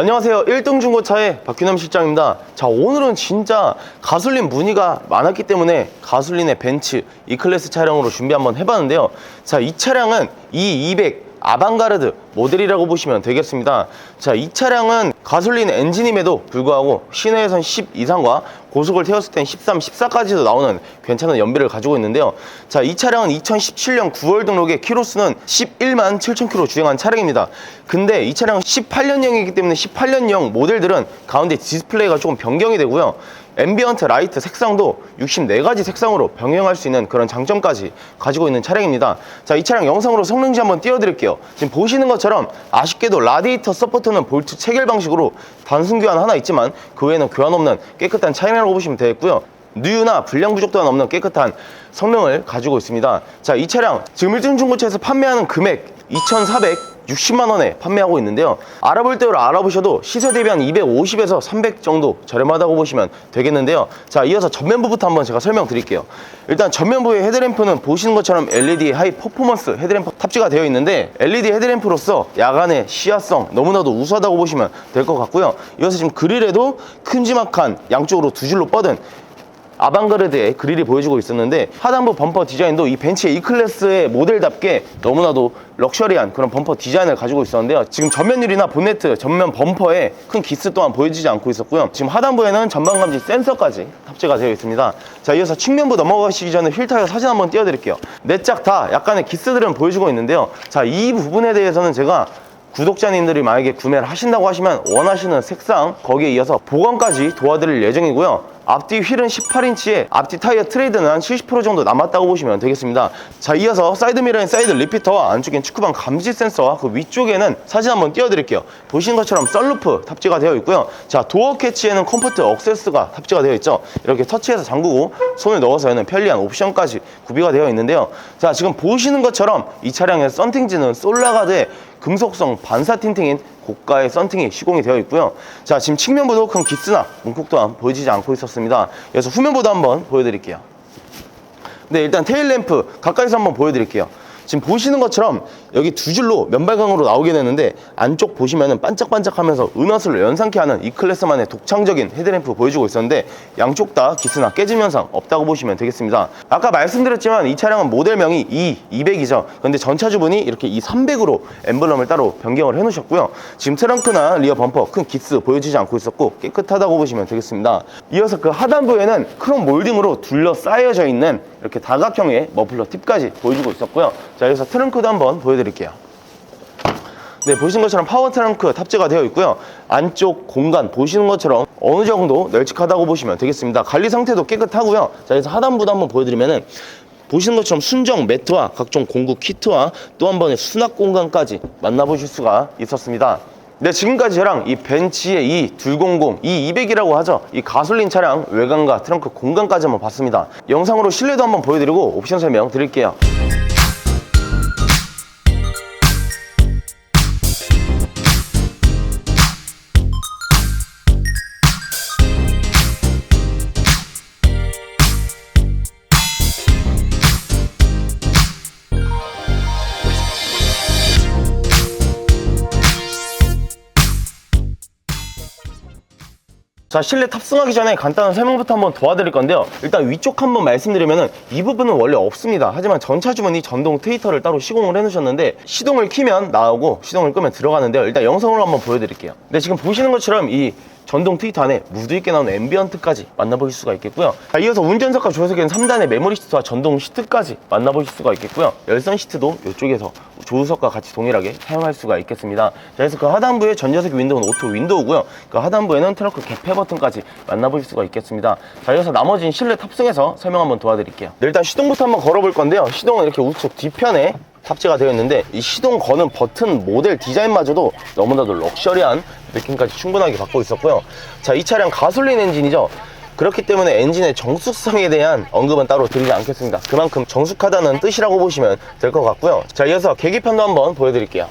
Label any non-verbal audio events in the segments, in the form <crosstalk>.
안녕하세요. 1등 중고차의 박균남 실장입니다. 자, 오늘은 진짜 가솔린 문의가 많았기 때문에 가솔린의 벤츠 E클래스 차량으로 준비 한번 해봤는데요. 자, 이 차량은 E200 아방가르드 모델이라고 보시면 되겠습니다. 자, 이 차량은 가솔린 엔진임에도 불구하고 시내에선 10 이상과 고속을 태웠을 땐 13, 14까지도 나오는 괜찮은 연비를 가지고 있는데요. 자, 이 차량은 2017년 9월 등록에 키로수는 11만 7천 킬로 주행한 차량입니다. 근데 이 차량은 18년형이기 때문에 18년형 모델들은 가운데 디스플레이가 조금 변경이 되고요. 앰비언트 라이트 색상도 64가지 색상으로 병행할 수 있는 그런 장점까지 가지고 있는 차량입니다. 자, 이 차량 영상으로 성능지 한번 띄워드릴게요. 지금 보시는 것처럼 아쉽게도 라디에이터 서포트는 볼트 체결 방식으로 단순 교환 하나 있지만 그 외에는 교환 없는 깨끗한 차량이라고 보시면 되겠고요. 누유나 불량 부족 또한 없는 깨끗한 성능을 가지고 있습니다. 자, 이 차량 지금 1등 중고차에서 판매하는 금액 2,460만 원에 판매하고 있는데요. 알아볼 때로 알아보셔도 시세 대비 한 250에서 300 정도 저렴하다고 보시면 되겠는데요. 자, 이어서 전면부부터 한번 제가 설명드릴게요. 일단 전면부의 헤드램프는 보시는 것처럼 LED 하이 퍼포먼스 헤드램프 탑재가 되어 있는데 LED 헤드램프로서 야간의 시야성 너무나도 우수하다고 보시면 될 것 같고요. 이어서 지금 그릴에도 큼지막한 양쪽으로 두 줄로 뻗은 아방가르드의 그릴이 보여주고 있었는데 하단부 범퍼 디자인도 이 벤츠의 E클래스의 모델답게 너무나도 럭셔리한 그런 범퍼 디자인을 가지고 있었는데요. 지금 전면 유리나 본네트, 전면 범퍼에 큰 기스 또한 보여지지 않고 있었고요. 지금 하단부에는 전방감지 센서까지 탑재가 되어 있습니다. 자 이어서 측면부 넘어가시기 전에 휠 타이어 사진 한번 띄워드릴게요. 네짝다 약간의 기스들은 보여주고 있는데요. 자 이 부분에 대해서는 제가 구독자님들이 만약에 구매를 하신다고 하시면 원하시는 색상 거기에 이어서 보강까지 도와드릴 예정이고요 앞뒤 휠은 18인치에 앞뒤 타이어 트레이드는 한 70% 정도 남았다고 보시면 되겠습니다. 자 이어서 사이드 미러인 사이드 리피터와 안쪽엔 축구방 감지 센서와 그 위쪽에는 사진 한번 띄워드릴게요. 보시는 것처럼 썬루프 탑재가 되어 있고요. 자 도어 캐치에는 컴포트 억세스가 탑재가 되어 있죠. 이렇게 터치해서 잠그고 손을 넣어서 여는 편리한 옵션까지 구비가 되어 있는데요. 자 지금 보시는 것처럼 이 차량의 썬팅지는 솔라가드의 금속성 반사 틴팅인 고가의 썬팅이 시공이 되어 있고요. 자, 지금 측면부도 큰 기스나 문콕 또한 보여지지 않고 있었습니다. 그래서 후면부도 한번 보여드릴게요. 네, 일단 테일 램프 가까이서 한번 보여드릴게요. 지금 보시는 것처럼 여기 두 줄로 면발광으로 나오게 되는데 안쪽 보시면은 반짝반짝하면서 은하수를 연상케 하는 이 클래스만의 독창적인 헤드램프 보여주고 있었는데 양쪽 다 기스나 깨짐 현상 없다고 보시면 되겠습니다. 아까 말씀드렸지만 이 차량은 모델명이 E200이죠. 그런데 전차주분이 이렇게 E300으로 엠블럼을 따로 변경을 해놓으셨고요. 지금 트렁크나 리어 범퍼 큰 기스 보여지지 않고 있었고 깨끗하다고 보시면 되겠습니다. 이어서 그 하단부에는 크롬 몰딩으로 둘러싸여져 있는 이렇게 다각형의 머플러 팁까지 보여주고 있었고요. 자, 여기서 트렁크도 한번 보여드릴게요. 네, 보시는 것처럼 파워 트렁크 탑재가 되어 있고요. 안쪽 공간 보시는 것처럼 어느 정도 널찍하다고 보시면 되겠습니다. 관리 상태도 깨끗하고요. 자, 그래서 하단부도 한번 보여드리면은 보시는 것처럼 순정 매트와 각종 공구 키트와 또 한 번의 수납 공간까지 만나보실 수가 있었습니다. 네, 지금까지 저랑 이 벤츠의 이 200, 이 200이라고 하죠. 이 가솔린 차량 외관과 트렁크 공간까지 한번 봤습니다. 영상으로 실내도 한번 보여드리고 옵션 설명 드릴게요. 자 실내 탑승하기 전에 간단한 설명부터 한번 도와드릴 건데요. 일단 위쪽 한번 말씀드리면은 이 부분은 원래 없습니다. 하지만 전차 주머니 전동 트위터를 따로 시공을 해 놓으셨는데 시동을 키면 나오고 시동을 끄면 들어가는데요. 일단 영상으로 한번 보여드릴게요. 네 지금 보시는 것처럼 이 전동 트위터 안에 무드 있게 나오는 앰비언트까지 만나보실 수가 있겠고요. 자, 이어서 운전석과 조수석에는 3단의 메모리 시트와 전동 시트까지 만나보실 수가 있겠고요. 열선 시트도 이쪽에서 조수석과 같이 동일하게 사용할 수가 있겠습니다. 자, 그래서 그 하단부에 전자석 윈도우는 오토 윈도우고요. 그 하단부에는 트렁크 개폐 버튼까지 만나보실 수가 있겠습니다. 자 이어서 나머지는 실내 탑승해서 설명 한번 도와드릴게요. 네, 일단 시동부터 한번 걸어볼 건데요. 시동은 이렇게 우측 뒤편에 탑재가 되어 있는데 이 시동 거는 버튼 모델 디자인마저도 너무나도 럭셔리한 느낌까지 충분하게 갖고 있었고요. 자 이 차량 가솔린 엔진이죠. 그렇기 때문에 엔진의 정숙성에 대한 언급은 따로 드리지 않겠습니다. 그만큼 정숙하다는 뜻이라고 보시면 될 것 같고요. 자 이어서 계기판도 한번 보여드릴게요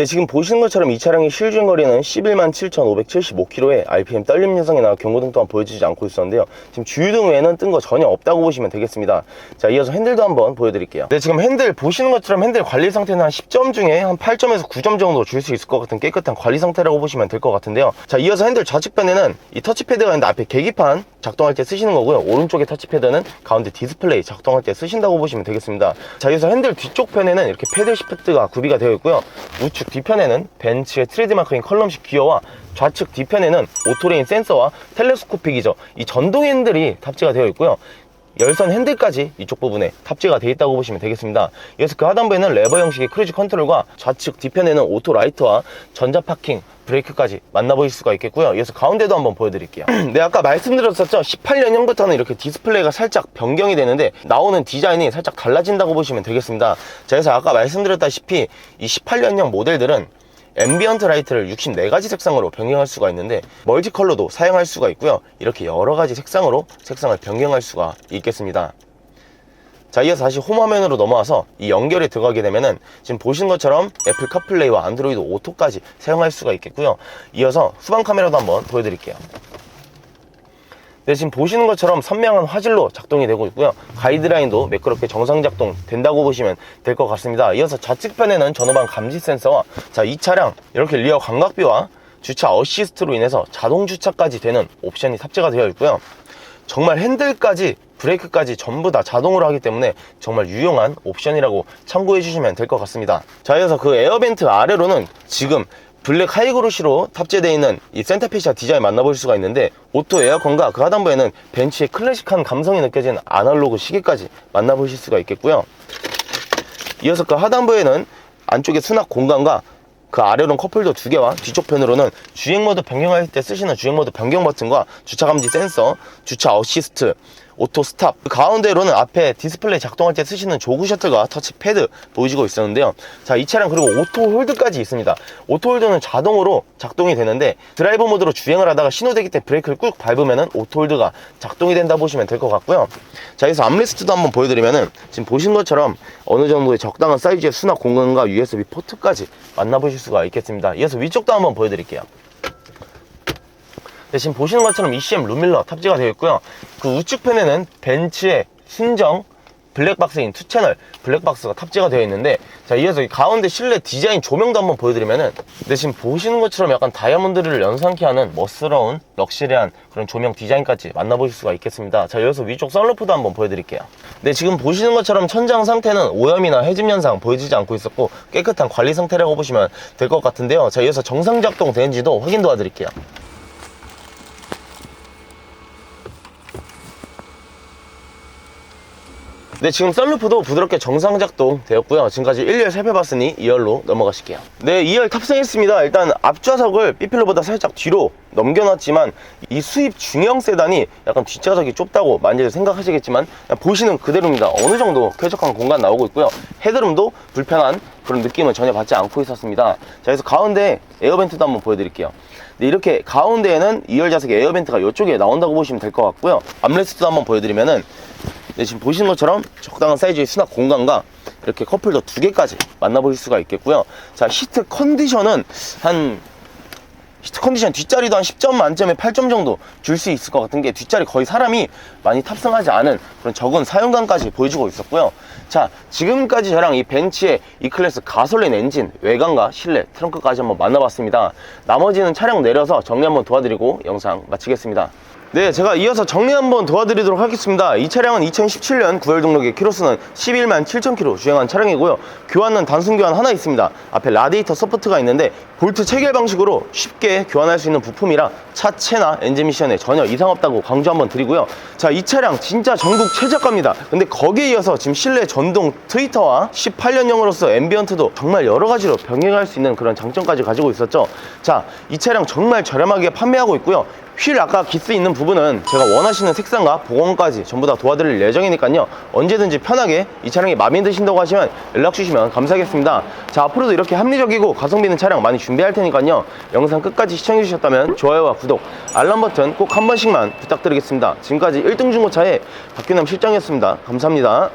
네, 네, 지금 보시는 것처럼 이 차량의 실주행 거리는 11만 7,575km에 RPM 떨림 현상이나 경고등 또한 보여지지 않고 있었는데요. 지금 주유등 외에는 뜬 거 전혀 없다고 보시면 되겠습니다. 자, 이어서 핸들도 한번 보여드릴게요. 네, 지금 핸들 보시는 것처럼 핸들 관리 상태는 한 10점 중에 한 8점에서 9점 정도 줄 수 있을 것 같은 깨끗한 관리 상태라고 보시면 될 것 같은데요. 자, 이어서 핸들 좌측편에는 이 터치패드가 있는데 앞에 계기판 작동할 때 쓰시는 거고요. 오른쪽에 터치패드는 가운데 디스플레이 작동할 때 쓰신다고 보시면 되겠습니다. 자, 이어서 핸들 뒤쪽 편에는 이렇게 패드 시프트가 구비가 되어 있고요. 우측 뒤편에는 벤츠의 트레이드마크인 컬럼식 기어와 좌측 뒤편에는 오토레인 센서와 텔레스코픽이죠. 이 전동 핸들이 탑재가 되어 있고요. 열선 핸들까지 이쪽 부분에 탑재가 되어 있다고 보시면 되겠습니다. 이어서 그 하단부에는 레버 형식의 크루즈 컨트롤과 좌측 뒤편에는 오토 라이트와 전자 파킹, 브레이크까지 만나보실 수가 있겠고요. 이어서 가운데도 한번 보여드릴게요. <clears throat> 네, 아까 말씀드렸었죠. 18년형부터는 이렇게 디스플레이가 살짝 변경이 되는데 나오는 디자인이 살짝 달라진다고 보시면 되겠습니다. 자, 그래서 아까 말씀드렸다시피 이 18년형 모델들은 앰비언트 라이트를 64가지 색상으로 변경할 수가 있는데 멀티 컬러도 사용할 수가 있고요. 이렇게 여러 가지 색상으로 색상을 변경할 수가 있겠습니다. 자, 이어서 다시 홈 화면으로 넘어와서 이 연결에 들어가게 되면은 지금 보시는 것처럼 애플 카플레이와 안드로이드 오토까지 사용할 수가 있겠고요. 이어서 후방 카메라도 한번 보여드릴게요. 네, 지금 보시는 것처럼 선명한 화질로 작동이 되고 있고요. 가이드라인도 매끄럽게 정상 작동 된다고 보시면 될 것 같습니다. 이어서 좌측편에는 전후방 감지 센서와 자, 이 차량 이렇게 리어 광각비와 주차 어시스트로 인해서 자동 주차까지 되는 옵션이 탑재가 되어 있고요. 정말 핸들까지 브레이크까지 전부 다 자동으로 하기 때문에 정말 유용한 옵션이라고 참고해 주시면 될 것 같습니다. 자, 이어서 그 에어벤트 아래로는 지금 블랙 하이그로시로 탑재되어 있는 이 센터페시아 디자인 만나볼 수가 있는데 오토 에어컨과 그 하단부에는 벤츠의 클래식한 감성이 느껴지는 아날로그 시계까지 만나보실 수가 있겠고요. 이어서 그 하단부에는 안쪽에 수납 공간과 그 아래로는 컵홀더 두 개와 뒤쪽 편으로는 주행 모드 변경할 때 쓰시는 주행 모드 변경 버튼과 주차 감지 센서, 주차 어시스트, 오토 스탑. 그 가운데로는 앞에 디스플레이 작동할 때 쓰시는 조그 셔틀과 터치 패드 보여지고 있었는데요. 자 이 차량 그리고 오토 홀드까지 있습니다. 오토 홀드는 자동으로 작동이 되는데 드라이브 모드로 주행을 하다가 신호대기 때 브레이크를 꾹 밟으면 오토 홀드가 작동이 된다 보시면 될 것 같고요. 자 여기서 암레스트도 한번 보여드리면은 지금 보신 것처럼 어느 정도의 적당한 사이즈의 수납 공간과 USB 포트까지 만나보실 수가 있겠습니다. 이어서 위쪽도 한번 보여드릴게요 네, 지금 보시는 것처럼 ECM 룸밀러 탑재가 되어 있고요. 그 우측편에는 벤츠의 순정 블랙박스인 투채널 블랙박스가 탑재가 되어 있는데 자 이어서 이 가운데 실내 디자인 조명도 한번 보여드리면은 네, 지금 보시는 것처럼 약간 다이아몬드를 연상케 하는 멋스러운 럭셔리한 그런 조명 디자인까지 만나보실 수가 있겠습니다. 자 이어서 위쪽 썬루프도 한번 보여드릴게요. 네 지금 보시는 것처럼 천장 상태는 오염이나 해짐 현상 보여지지 않고 있었고 깨끗한 관리 상태라고 보시면 될 것 같은데요. 자 이어서 정상 작동 되는지도 확인 도와드릴게요 네, 지금 썬루프도 부드럽게 정상 작동 되었고요. 지금까지 1열 살펴봤으니 2열로 넘어가실게요. 네, 2열 탑승했습니다. 일단 앞좌석을 삐필로보다 살짝 뒤로 넘겨놨지만 이 수입 중형 세단이 약간 뒷좌석이 좁다고 많이들 생각하시겠지만 보시는 그대로입니다. 어느 정도 쾌적한 공간 나오고 있고요. 헤드룸도 불편한 그런 느낌은 전혀 받지 않고 있었습니다. 자, 그래서 가운데 에어벤트도 한번 보여드릴게요. 네, 이렇게 가운데에는 2열 좌석에 에어벤트가 이쪽에 나온다고 보시면 될 것 같고요. 암레스트도 한번 보여드리면은 네, 지금 보시는 것처럼 적당한 사이즈의 수납 공간과 이렇게 컵홀더 두 개까지 만나보실 수가 있겠고요. 자, 시트 컨디션은 한 시트 컨디션 뒷자리도 한 10점 만점에 8점 정도 줄 수 있을 것 같은 게 뒷자리 거의 사람이 많이 탑승하지 않은 그런 적은 사용감까지 보여주고 있었고요. 자, 지금까지 저랑 이 벤츠의 E클래스 가솔린 엔진 외관과 실내 트렁크까지 한번 만나봤습니다. 나머지는 차량 내려서 정리 한번 도와드리고 영상 마치겠습니다. 네, 제가 이어서 정리 한번 도와드리도록 하겠습니다. 이 차량은 2017년 9월 등록의 키로수는 11만 7천 킬로 주행한 차량이고요. 교환은 단순 교환 하나 있습니다. 앞에 라디에이터 서포트가 있는데 볼트 체결 방식으로 쉽게 교환할 수 있는 부품이라 차체나 엔진 미션에 전혀 이상 없다고 강조 한번 드리고요. 자, 이 차량 진짜 전국 최저가입니다. 근데 거기에 이어서 지금 실내 전동 트위터와 18년형으로서 앰비언트도 정말 여러 가지로 병행할 수 있는 그런 장점까지 가지고 있었죠. 자, 이 차량 정말 저렴하게 판매하고 있고요. 휠 아까 기스 있는 부분은 제가 원하시는 색상과 보공까지 전부 다 도와드릴 예정이니까요. 언제든지 편하게 이 차량이 마음에 드신다고 하시면 연락 주시면 감사하겠습니다. 자 앞으로도 이렇게 합리적이고 가성비 있는 차량 많이 준비할 테니까요. 영상 끝까지 시청해 주셨다면 좋아요와 구독 알람 버튼 꼭 한 번씩만 부탁드리겠습니다. 지금까지 1등 중고차의 박규남 실장이었습니다. 감사합니다